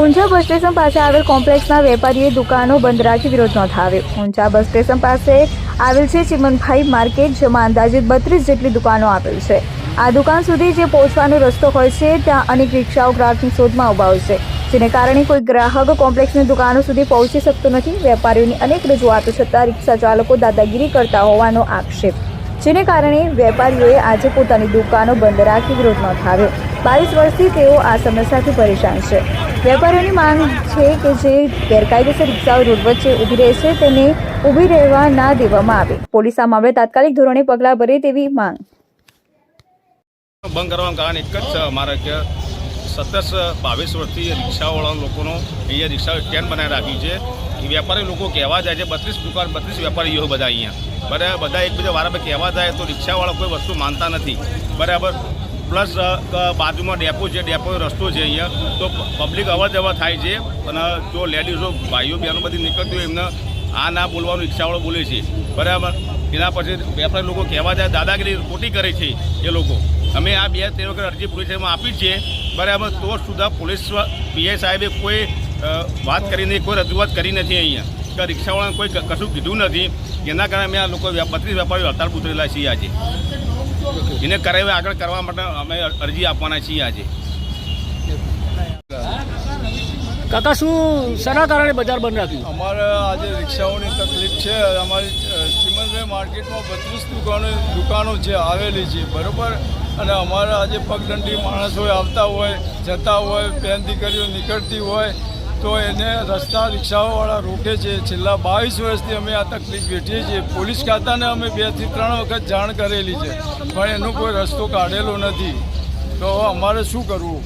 Unjha bus station પાસે આવેલ કોમ્પ્લેક્સના વેપારીએ દુકાનો બંધ રાખી વિરોધ નોંધાવ્યો. ઊંઝા બસ સ્ટેશન પાસે આવેલ છે ચિમનભાઈ માર્કેટ, જેમાં અંદાજે બત્રીસ જેટલી દુકાનો આવેલ છે. આ દુકાન સુધી જે પહોંચવાનો રસ્તો હોય છે, ત્યાં અનેક રિક્ષાઓ ગ્રાહકની શોધમાં ઊભા હોય છે, જેને કારણે કોઈ ગ્રાહક કોમ્પ્લેક્સની દુકાનો સુધી પહોંચી શકતો નથી. વેપારીઓની અનેક રજૂઆતો છતાં રિક્ષા ચાલકો દાદાગીરી કરતા હોવાનો આક્ષેપ જેને કારણે વેપારીઓએ આજે પોતાની દુકાનો બંધ રાખી વિરોધ નોંધાવ્યો. બાવીસ વર્ષથી તેઓ આ સમસ્યાથી પરેશાન છે. વેપારીઓની માંગ છે કે જે ગેરકાયદેસર રિક્ષાઓ રોડ વચ્ચે ઊભી રહે છે તેને ઊભી રહેવા ના દેવામાં આવે. પોલીસ આ મામલે તાત્કાલિક ધોરણે પગલાં ભરે તેવી માંગ. બંધ કરવાનું કારણ એક જ છે અમારે કે સતત બાવીસ વર્ષથી રિક્ષાવાળા લોકોનો અહીંયા રિક્ષા સ્ટેન્ડ બનાવી રાખ્યું છે. એ વેપારી લોકો કહેવા જાય છે, બત્રીસ દુકાન, બત્રીસ વેપારીઓ બધા અહીંયા. બરાબર, બધા એકબીજા વારા કહેવા જાય તો રિક્ષાવાળા કોઈ વસ્તુ માનતા નથી. બરાબર? પ્લસ બાજુમાં ડેપો છે ડેપો રસ્તો છે અહીંયા. તો પબ્લિક અવર જવર થાય છે. અને જો લેડીઝો, ભાઈઓ, બહેનો બધી નીકળતી હોય એમને આ ના બોલવાનું રિક્ષાવાળો બોલે છે. બરાબર? એના પછી વેપારી લોકો કહેવા જાય, દાદાગીરી ખોટી કરે છે એ લોકો. અમે આ બે ત્રણ વખત અરજી પોલીસ સ્ટેશનમાં આપી છે. બરાબર? તો સુધા પોલીસ પીઆઈ સાહેબે કોઈ વાત કરીને કોઈ રજૂઆત કરી નથી અહીંયા. કે રિક્ષાવાળાને કોઈ કશું કીધું નથી. એના કારણે અમે આ લોકો બત્રીસ વેપારીઓ હડતાળ ઉતરેલા છીએ આજે. એને કરાવે આગળ કરવા માટે અમે અરજી આપવાના છીએ આજે. કાકા શું શેના કારણે બજાર બંધ રાખ્યું? અમારે આજે રિક્ષાઓની તકલીફ છે. અમારી અ, માર્કેટમાં બત્રીસ દુકાનો દુકાનો છે આવેલી છે બરાબર? અને અમારા આજે પગદંડી માણસો આવતા હોય જતા હોય બેન દીકરીઓ નીકળતી હોય તો એને રસ્તા રિક્ષાઓવાળા રોકે છે છેલ્લા બાવીસ વર્ષથી અમે આ તકલીફ વેઠીએ છીએ. પોલીસ ખાતાને અમે બેથી ત્રણ વખત જાણ કરેલી છે, પણ એનો કોઈ રસ્તો કાઢેલો નથી. તો અમારે શું કરવું?